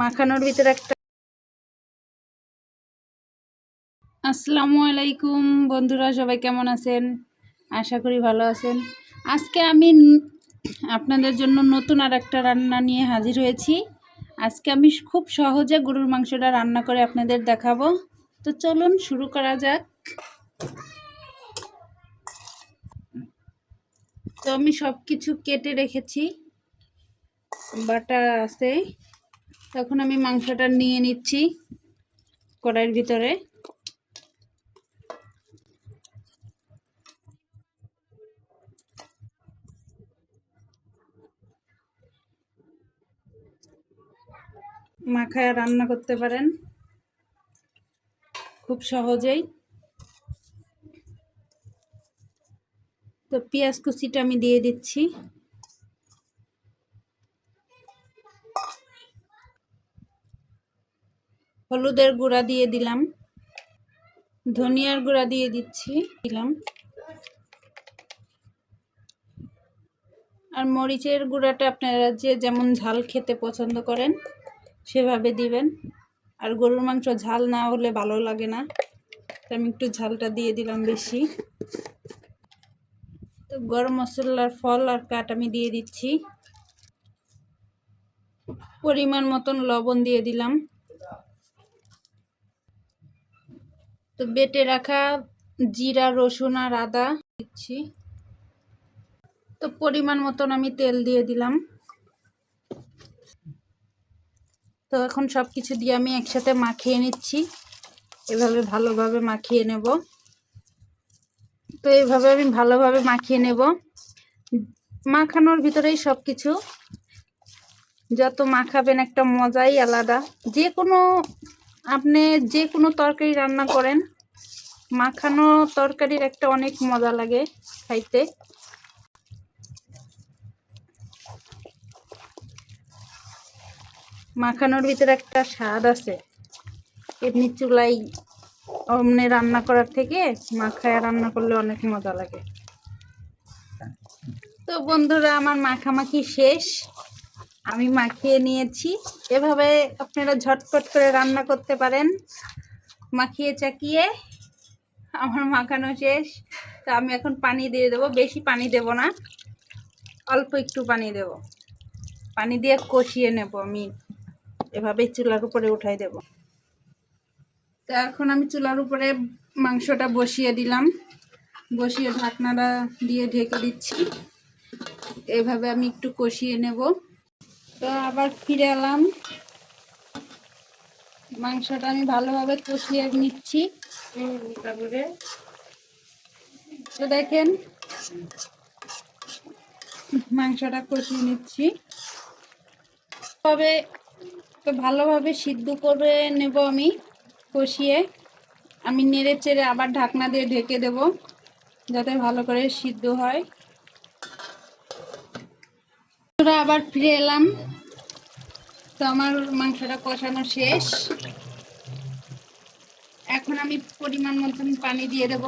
মাখানোর ভিতরে একটা আসসালামু আলাইকুম। বন্ধুরা, সবাই কেমন আছেন? আশা করি ভালো আছেন। আজকে আমি আপনাদের জন্য নতুন আর একটা রান্না নিয়ে হাজির হয়েছি। আজকে আমি খুব সহজে গরুর মাংসটা রান্না করে আপনাদের দেখাবো। তো চলুন শুরু করা যাক। তো আমি সব কিছু কেটে রেখেছি। বাটা আছে। তখন আমি মাংসটা নিয়ে নিচ্ছি কড়াইয়ের ভিতরে। মাখায় রান্না করতে পারেন। খুব সহজেই। তো পেঁয়াজ কুচিটা আমি দিয়ে দিচ্ছি। হলুদের গুঁড়া দিয়ে দিলাম। ধনিয়ার গুঁড়া দিয়ে দিচ্ছি, দিলাম। আর মরিচের গুঁড়াটা আপনারা যে যেমন ঝাল খেতে পছন্দ করেন, সেভাবে দিবেন। আর গরুর মাংস ঝাল না হলে ভালো লাগে না। আমি একটু ঝালটা দিয়ে দিলাম বেশি। তো গরম মশলার ফল আর কাঠ আমি দিয়ে দিচ্ছি। পরিমাণ মতন লবণ দিয়ে দিলাম। তো বেটে রাখা জিরা, রসুন আর আদা দিচ্ছি। তো পরিমাণ মতন আমি তেল দিয়ে দিলাম। তো এখন সব কিছু দিয়ে আমি একসাথে মাখিয়ে নিচ্ছি। এভাবে ভালোভাবে মাখিয়ে নেব। তো এইভাবে আমি ভালোভাবে মাখিয়ে নেব। মাখানোর ভিতরেই সব কিছু যত মাখাবেন একটা মজাই আলাদা। যে কোনো আপনি যে কোনো তরকারি রান্না করেন, মাখানো তরকারির একটা অনেক মজা লাগে খাইতে। মাখানোর ভিতরে একটা স্বাদ আছে। এমনি চুলাই অমনে রান্না করার থেকে মাখায় রান্না করলে অনেক মজা লাগে। তো বন্ধুরা, আমার মাখামাখি শেষ। আমি মাখিয়ে নিয়েছি। এভাবে আপনারা ঝটপট করে রান্না করতে পারেন। মাখিয়ে চাকিয়ে আমার মাখানো শেষ। তো আমি এখন পানি দিয়ে দেবো। বেশি পানি দেব না। অল্প একটু পানি দেব। পানি দিয়ে কষিয়ে নেব আমি। এভাবে চুলার উপরে উঠাই দেব। তো এখন আমি চুলার উপরে মাংসটা বসিয়ে দিলাম। বসিয়ে ঢাকনাটা দিয়ে ঢেকে দিচ্ছি। এভাবে আমি একটু কষিয়ে নেব। তো আবার ফিরে এলাম। মাংসটা আমি ভালোভাবে কষিয়ে নিচ্ছি। তো দেখেন, মাংসটা কষিয়ে নিচ্ছি। তবে তো ভালোভাবে সিদ্ধ করে নেব আমি, কষিয়ে। আমি নেড়ে চেড়ে আবার ঢাকনা দিয়ে ঢেকে দেব, যাতে ভালো করে সিদ্ধ হয়। বন্ধুরা, আবার ফিরে এলাম। তো আমার মাংসটা কষানো শেষ। এখন আমি পরিমাণ মতন পানি দিয়ে দেব।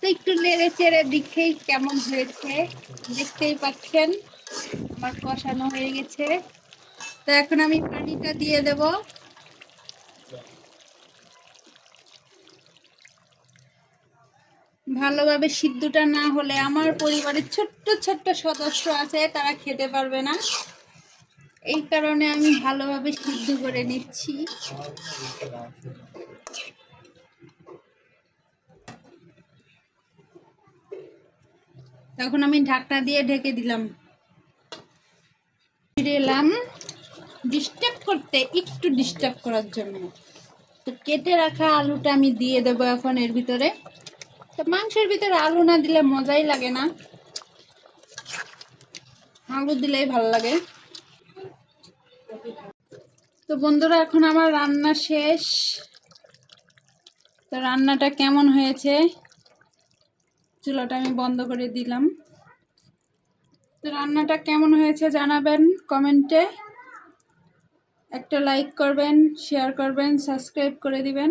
তো একটু নেড়ে চেড়ে দেখেই কেমন হয়েছে। দেখতেই পাচ্ছেন আমার কষানো হয়ে গেছে। তো এখন আমি পানিটা দিয়ে দেব। ভালোভাবে সিদ্ধটা না হলে আমার পরিবারের ছোট্ট ছোট্ট সদস্য আছে, তারা খেতে পারবে না। এই কারণে আমি ভালোভাবে সিদ্ধ করে নিচ্ছি। তখন আমি ঢাকনা দিয়ে ঢেকে দিলাম। ফিরে এলাম ডিস্টার্ব করতে, একটু ডিস্টার্ব করার জন্য। তো কেটে রাখা আলুটা আমি দিয়ে দেবো এখন এর ভিতরে। তো মাংসের ভিতরে আলু না দিলে মজাই লাগে না। আলু দিলেই ভালো লাগে। তো বন্ধুরা, এখন আমার রান্না শেষ। তো রান্নাটা কেমন হয়েছে? চুলাটা আমি বন্ধ করে দিলাম। তো রান্নাটা কেমন হয়েছে জানাবেন কমেন্টে। একটা লাইক করবেন, শেয়ার করবেন, সাবস্ক্রাইব করে দিবেন।